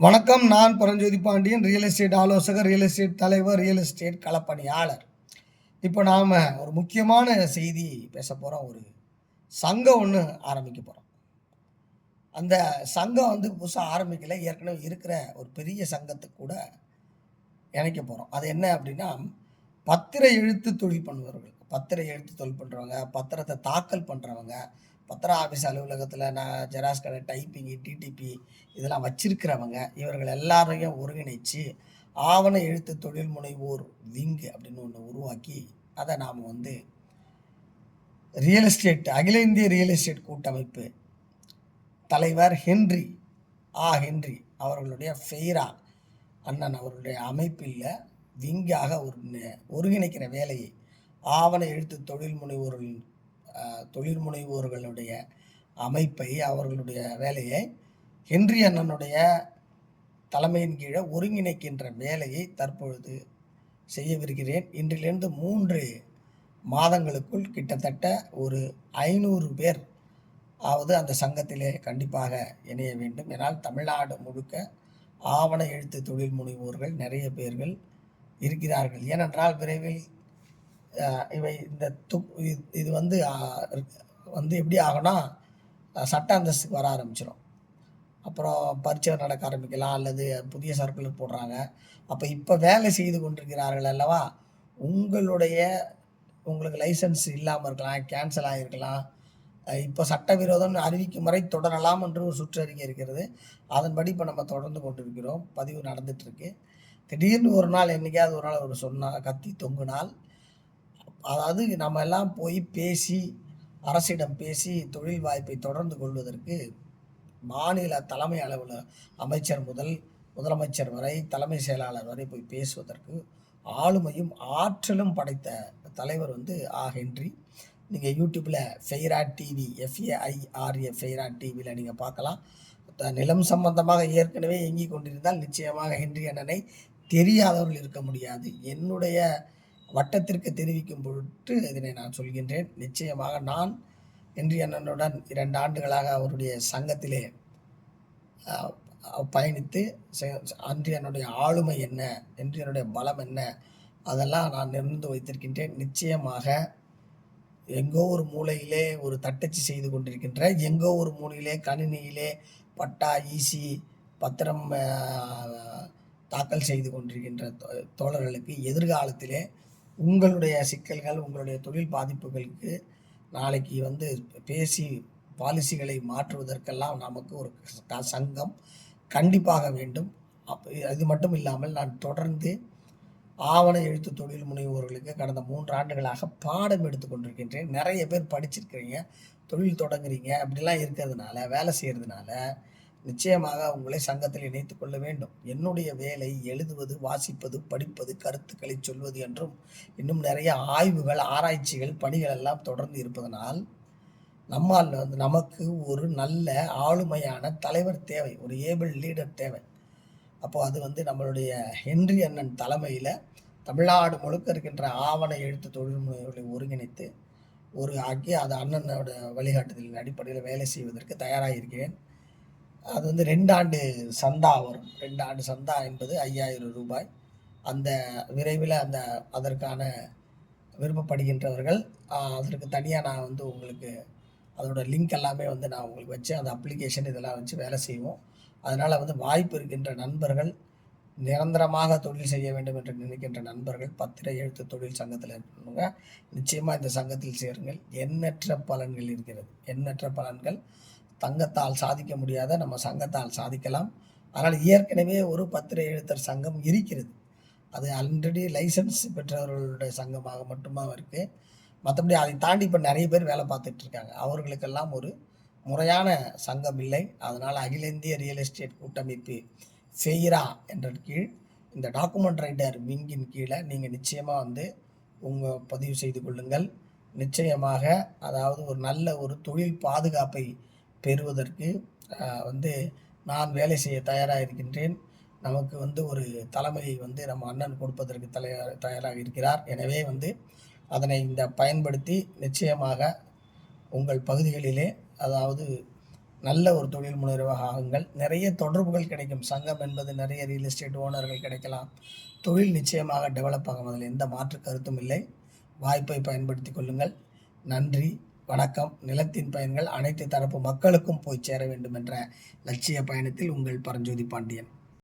வணக்கம் நான் Paranjothi Pandian real estate ஆலோசகர் ரியல் எஸ்டேட் தலைவர் ரியல் எஸ்டேட் களப்பணியாளர். இப்போ நாம் ஒரு முக்கியமான செய்தி பேச போகிறோம் ஒரு சங்கம் ஒன்று ஆரம்பிக்க போகிறோம் அந்த சங்கம் வந்து புதுசாக ஆரம்பிக்கல. ஏற்கனவே இருக்கிற ஒரு பெரிய சங்கத்துக்கு கூட இணைக்க போகிறோம் அது என்ன அப்படின்னா பத்திர எழுத்து தொழில் பண்ணுபவர்கள். பத்திர எழுத்து தொழில் பண்ணுறவங்க பத்திரத்தை தாக்கல் பண்ணுறவங்க பத்திர ஆஃபீஸ் அலுவலகத்தில் நான் ஜெராக்ஸ் கடை டைப்பிங்கு டிடிபி இதெல்லாம் வச்சிருக்கிறவங்க இவர்கள் எல்லாரையும் ஒருங்கிணைச்சு ஆவண எழுத்து தொழில் முனைவோர் விங்கு அப்படின்னு ஒன்று உருவாக்கி அதை நாம் வந்து ரியல் எஸ்டேட் அகில இந்திய ரியல் எஸ்டேட் கூட்டமைப்பு தலைவர் ஹென்றி ஆ ஹென்றி அவர்களுடைய ஃபெய்ரா அண்ணன் அவர்களுடைய அமைப்பில் விங்காக ஒரு ஒருங்கிணைக்கிற வேலையை ஆவண எழுத்து தொழில் முனைவோர்களின் தொழில் முனைவோர்களுடைய அமைப்பை அவர்களுடைய வேலையை ஹென்றி அண்ணனுடைய தலைமையின் கீழே ஒருங்கிணைக்கின்ற வேலையை தற்பொழுது செய்யவிருக்கிறேன். இன்றிலிருந்து மூன்று மாதங்களுக்குள் கிட்டத்தட்ட ஒரு ஐநூறு பேர் ஆவது அந்த சங்கத்திலே கண்டிப்பாக இணைய வேண்டும். ஏனால் தமிழ்நாடு முழுக்க ஆவண எழுத்து தொழில் முனைவோர்கள் நிறைய பேர்கள் இருக்கிறார்கள். ஏனென்றால் விரைவில் இவை இந்த து இது- இது வந்து வந்து எப்படி ஆகும்னா சட்ட அந்தஸ்துக்கு வர ஆரம்பிச்சிடும் அப்புறம் பரீட்சை நடக்க ஆரம்பிக்கலாம் அல்லது புதிய சர்க்குலர் போடுறாங்க. அப்போ இப்போ வேலை செய்து கொண்டிருக்கிறார்கள் அல்லவா உங்களுடைய உங்களுக்கு லைசன்ஸ் இல்லாமல் இருக்கலாம் கேன்சல் ஆகிருக்கலாம் இப்போ சட்டவிரோதம் அறிவிக்கும் வரை தொடரலாம் என்று ஒரு சுற்றறிக்கை இருக்கிறது. அதன்படி இப்போ நம்ம தொடர்ந்து கொண்டிருக்கிறோம். பதிவு நடந்துட்டு இருக்கு. திடீர்னு ஒரு நாள் என்னைக்காவது ஒரு நாள் ஒரு சொன்னால் கத்தி தொங்குனால் அதாவது நம்ம எல்லாம் போய் பேசி அரசிடம் பேசி தொழில் வாய்ப்பை தொடர்ந்து கொள்வதற்கு மாநில தலைமை அளவில் அமைச்சர் முதல் முதலமைச்சர் வரை தலைமை செயலாளர் வரை போய் பேசுவதற்கு ஆளுமையும் ஆற்றலும் படைத்த தலைவர் வந்து ஆ. ஹென்றி. நீங்கள் யூடியூப்பில் ஃபெய்ரா டிவி எஃப்ஏஐஆர்ஏ ஃபெய்ரா டிவியில் நீங்கள் பார்க்கலாம். த- நிலம் சம்பந்தமாக ஏற்கனவே இயங்கிக் கொண்டிருந்தால் நிச்சயமாக ஹென்றி அண்ணனை தெரியாதவர்கள் இருக்க முடியாது. என்னுடைய வட்டத்திற்கு தெரிவிக்கும் பொருட்டு இதனை நான் சொல்கின்றேன். நிச்சயமாக நான் ஹென்றி அண்ணனுடன் இரண்டு ஆண்டுகளாக அவருடைய சங்கத்திலே பயணித்து அன்று அன்றியனுடைய ஆளுமை என்ன இன்றையனுடைய பலம் என்ன அதெல்லாம் நான் நிர்ணந்து வைத்திருக்கின்றேன். நிச்சயமாக எங்கோ ஒரு மூலையிலே ஒரு தட்டச்சு செய்து கொண்டிருக்கின்ற எங்கோ ஒரு மூலையிலே கணினியிலே பட்டா ஈசி பத்திரம் தாக்கல் செய்து கொண்டிருக்கின்ற தோ- தோழர்களுக்கு எதிர்காலத்திலே உங்களுடைய சிக்கல்கள் உங்களுடைய தொழில் பாதிப்புகளுக்கு நாளைக்கு வந்து பேசி பாலிசிகளை மாற்றுவதற்கெல்லாம் நமக்கு ஒரு க- சங்கம் கண்டிப்பாக வேண்டும். அப்போ அது மட்டும் இல்லாமல் நான் தொடர்ந்து ஆவண எழுத்து தொழில் முனைவோர்களுக்கு கடந்த மூன்று ஆண்டுகளாக பாடம் எடுத்து கொண்டிருக்கின்றேன். நிறைய பேர் படிச்சிருக்கிறீங்க தொழில் தொடங்குறீங்க அப்படிலாம் இருக்கிறதுனால வேலை செய்கிறதுனால நிச்சயமாக உங்களை சங்கத்தில் இணைத்துக் கொள்ள வேண்டும். என்னுடைய வேலை எழுதுவது வாசிப்பது படிப்பது கருத்துக்களை சொல்வது என்றும் இன்னும் நிறைய ஆய்வுகள் ஆராய்ச்சிகள் பணிகள் எல்லாம் தொடர்ந்து இருப்பதனால் நம்மால் வந்து நமக்கு ஒரு நல்ல ஆளுமையான தலைவர் தேவை ஒரு ஏபிள் லீடர் தேவை. அப்போ அது வந்து நம்மளுடைய ஹென்றி அண்ணன் தலைமையில் தமிழ்நாடு முழுக்க இருக்கின்ற ஆவண எழுத்து தொழில்முறைகளை ஒருங்கிணைத்து ஒரு ஆக்கி அது அண்ணனோட வழிகாட்டுதலின் அடிப்படையில் வேலை செய்வதற்கு தயாராக இருக்கிறேன் அது வந்து ரெண்டு ஆண்டு சந்தா வரும். ரெண்டு ஆண்டு சந்தா என்பது ஐயாயிரம் ரூபாய். அந்த விரைவில் அந்த அதற்கான விருப்பப்படுகின்றவர்கள் அதற்கு தனியாக நான் வந்து உங்களுக்கு அதோட லிங்க் எல்லாமே வந்து நான் உங்களுக்கு வச்சு அந்த அப்ளிகேஷன் இதெல்லாம் வச்சு வேலை செய்வோம். அதனால் வந்து வாய்ப்பு இருக்கின்ற நண்பர்கள் நிரந்தரமாக தொழில் செய்ய வேண்டும் என்று நினைக்கின்ற நண்பர்கள் பத்திர எழுத்து தொழில் சங்கத்தில் இருக்கணுங்க. நிச்சயமாக இந்த சங்கத்தில் சேருங்கள். எண்ணற்ற பலன்கள் இருக்கிறது. எண்ணற்ற பலன்கள். தங்கத்தால் சாதிக்க முடியாத நம்ம சங்கத்தால் சாதிக்கலாம். ஆனால் ஏற்கனவே ஒரு பத்திரிகை எழுத்தர் சங்கம் இருக்கிறது. அது ஆல்ரெடி லைசன்ஸ் பெற்றவர்களுடைய சங்கமாக மட்டுமா இருக்குது மற்றபடி அதை தாண்டி இப்போ நிறைய பேர் வேலை பார்த்துட்டு இருக்காங்க. அவர்களுக்கெல்லாம் ஒரு முறையான சங்கம் இல்லை. அதனால் அகில இந்திய ரியல் எஸ்டேட் கூட்டமைப்பு ஃபெய்ரா என்ற கீழ் இந்த டாக்குமெண்ட் ரைட்டர் விங்கின் கீழே நீங்கள் நிச்சயமாக வந்து உங்கள் பதிவு செய்து கொள்ளுங்கள். நிச்சயமாக அதாவது ஒரு நல்ல ஒரு தொழில் பாதுகாப்பை பெறுவதற்கு வந்து நான் வேலை செய்ய தயாராக இருக்கின்றேன் நமக்கு வந்து ஒரு தலைமையை வந்து நம்ம அண்ணன் கொடுப்பதற்கு தயார் தயாராக இருக்கிறார். எனவே வந்து அதனை இந்த பயன்படுத்தி நிச்சயமாக உங்கள் பகுதிகளிலே அதாவது நல்ல ஒரு தொழில் முனைவாக ஆகுங்கள். நிறைய தொடர்புகள் கிடைக்கும். சங்கம் என்பது நிறைய ரியல் எஸ்டேட் ஓனர்கள் கிடைக்கலாம். தொழில் நிச்சயமாக டெவலப் ஆகும். அதில் எந்த மாற்று கருத்தும் இல்லை. வாய்ப்பை பயன்படுத்தி கொள்ளுங்கள். நன்றி. வணக்கம். நிலத்தின் பயன்கள் அனைத்து தரப்பு மக்களுக்கும் போய் சேர வேண்டும் என்ற லட்சிய பயணத்தில் உங்கள் பரஞ்சோதி பாண்டியன்.